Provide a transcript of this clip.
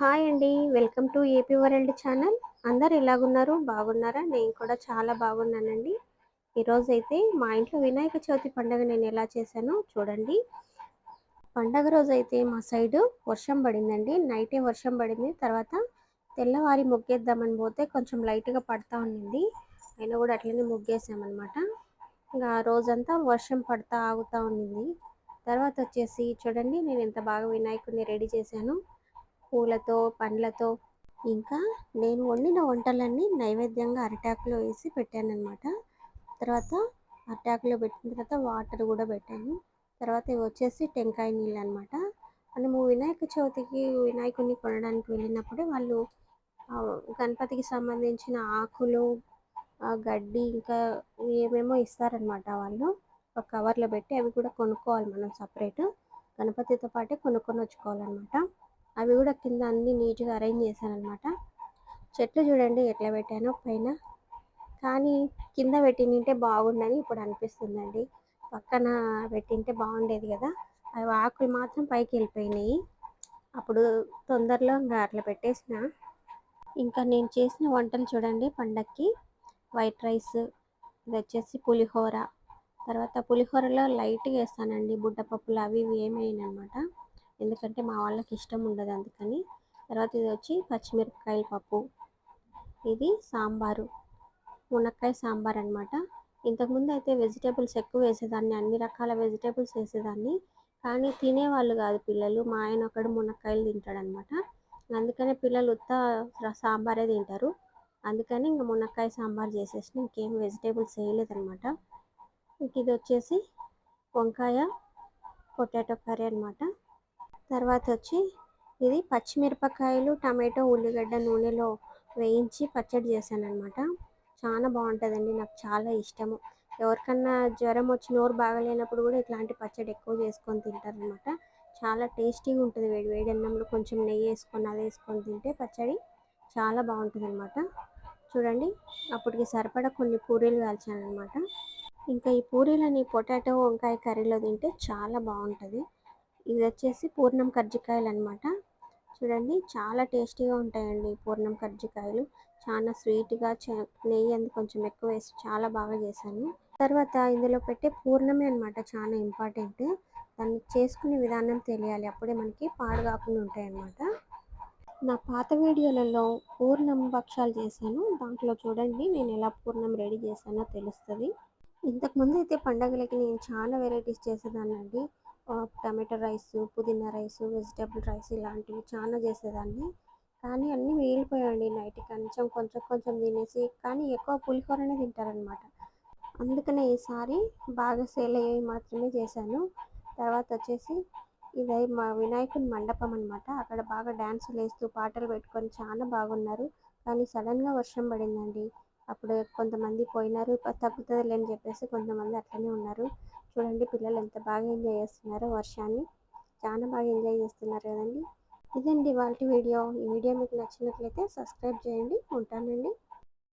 Hi అండి. Welcome to AP world channel. అందరు ఎలాగున్నారు? బాగున్నారా? నేను కూడా చాలా బాగున్నానండి. ఈరోజు అయితే మా ఇంట్లో వినాయక చవితి పండుగ నేను ఎలా చేశానో చూడండి. పండగ రోజు అయితే మా సైడు వర్షం పడిందండి. నైటే వర్షం పడింది. తర్వాత తెల్లవారి ముగ్గేద్దామని పోతే కొంచెం లైట్గా పడతా ఉండింది అయినా కూడా అట్లనే ముగ్గేసామన్నమాట. ఇంకా ఆ రోజంతా వర్షం పడతా ఆగుతూ ఉండింది తర్వాత వచ్చేసి చూడండి నేను ఎంత బాగా వినాయకుడిని రెడీ చేశాను. పూలతో పండ్లతో ఇంకా నేను వండిన వంటలన్నీ నైవేద్యంగా అరిటాకులో వేసి పెట్టానన్నమాట. తర్వాత అరిటాకులో పెట్టిన తర్వాత వాటర్ కూడా పెట్టాను. తర్వాత ఇవి వచ్చేసి టెంకాయ నీళ్ళు అనమాట మనము వినాయక చవితికి వినాయకుడిని కొనడానికి వెళ్ళినప్పుడే వాళ్ళు గణపతికి సంబంధించిన ఆకులు గడ్డి ఇంకా ఏమేమో ఇస్తారనమాట వాళ్ళు. ఒక కవర్లో పెట్టి అవి కూడా కొనుక్కోవాలి మనం సపరేట్. గణపతితో పాటే కొనుక్కొని వచ్చుకోవాలన్నమాట. అవి కూడా కింద అన్ని నీట్గా అరేంజ్ చేశాను అనమాట చెట్లు చూడండి ఎట్లా పెట్టానో పైన. కానీ కింద పెట్టింటే బాగుండని ఇప్పుడు అనిపిస్తుందండి. పక్కన పెట్టింటే బాగుండేది కదా. అవి ఆకులు మాత్రం పైకి వెళ్ళిపోయినాయి. అప్పుడు తొందరలో ఇంకా అట్లా పెట్టేసిన. ఇంకా నేను చేసిన వంటలు చూడండి పండక్కి. వైట్ రైస్ ఇది వచ్చేసి పులిహోర. తర్వాత పులిహోరలో లైట్గా వేస్తానండి బుడ్డపప్పులు అవి ఇవి ఏమైనా అనమాట ఎందుకంటే మా వాళ్ళకి ఇష్టం ఉండదు అందుకని. తర్వాత ఇది వచ్చి పచ్చిమిరపకాయల పప్పు. ఇది సాంబారు. మునక్కాయ సాంబార్ అనమాట ఇంతకుముందు అయితే వెజిటేబుల్స్ ఎక్కువ వేసేదాన్ని అన్ని రకాల వెజిటేబుల్స్ వేసేదాన్ని. కానీ తినేవాళ్ళు కాదు పిల్లలు. మా ఆయన ఒకడు మునక్కాయలు తింటాడనమాట అందుకనే పిల్లలు ఉత్త సాంబారే తింటారు. అందుకని ఇంకా మునక్కాయ సాంబార్ చేసేసి ఇంకేం వెజిటేబుల్స్ వేయలేదనమాట ఇంక ఇది వచ్చేసి వంకాయ పొటాటో కర్రీ అనమాట తర్వాత వచ్చి ఇది పచ్చిమిరపకాయలు టమాటో ఉల్లిగడ్డ నూనెలో వేయించి పచ్చడి చేశాను అనమాట చాలా బాగుంటుందండి నాకు చాలా ఇష్టము. ఎవరికన్నా జ్వరం వచ్చి నోరు బాగలేనప్పుడు కూడా ఇట్లాంటి పచ్చడి ఎక్కువ చేసుకొని తింటారనమాట చాలా టేస్టీగా ఉంటుంది వేడి వేడి అన్నంలో కొంచెం నెయ్యి వేసుకొని అది వేసుకొని తింటే పచ్చడి చాలా బాగుంటుంది అనమాట చూడండి అప్పటికి సరిపడా కొన్ని పూరీలు కాల్చాను అనమాట ఇంకా ఈ పూరీలని పొటాటో వంకాయ కర్రీలో తింటే చాలా బాగుంటుంది. ఇది వచ్చేసి పూర్ణం కజ్జికాయలు అనమాట చూడండి చాలా టేస్టీగా ఉంటాయండి పూర్ణం కజ్జికాయలు చాలా స్వీట్గా నెయ్యి అందు కొంచెం ఎక్కువ వేసి చాలా బాగా చేశాను. తర్వాత ఇందులో పెట్టే పూర్ణమే అనమాట చాలా ఇంపార్టెంట్. దాన్ని చేసుకునే విధానం తెలియాలి. అప్పుడే మనకి పాడు కాకుండా ఉంటాయన్నమాట. నా పాత వీడియోలలో పూర్ణం భక్షాలు చేశాను. దాంట్లో చూడండి నేను ఎలా పూర్ణం రెడీ చేశానో తెలుస్తుంది. ఇంతకుముందు అయితే పండగలకి నేను చాలా వెరైటీస్ చేసేదాన్ని అండి tomato rice pudina rice vegetable rice ఇలాంటివి చాలా చేసేదాన్ని. కానీ అన్నీ మిగిలిపోయాయండి నైట్ కొంచెం కొంచెం కొంచెం తినేసి కానీ ఎక్కువ పులిహోరనే తింటారనమాట అందుకనే ఈసారి బాగా సేల్ అయ్యేవి మాత్రమే చేశాను. తర్వాత వచ్చేసి ఇది మా వినాయకుని మండపం అనమాట అక్కడ బాగా డ్యాన్సులు వేస్తూ పాటలు పెట్టుకొని చాలా బాగున్నారు. కానీ సడన్గా వర్షం పడిందండి. అప్పుడు కొంతమంది పోయినారు తగ్గుతుంది లేని చెప్పేసి కొంతమంది అట్లనే ఉన్నారు. చూడండి పిల్లలు ఎంత బాగా ఎంజాయ్ చేస్తున్నారో వర్షాన్ని చాలా బాగా ఎంజాయ్ చేస్తున్నారు కదండి. ఇదండి వాళ్ళ వీడియో. ఈ వీడియో మీకు నచ్చినట్లయితే సబ్స్క్రైబ్ చేయండి ఉంటానండి.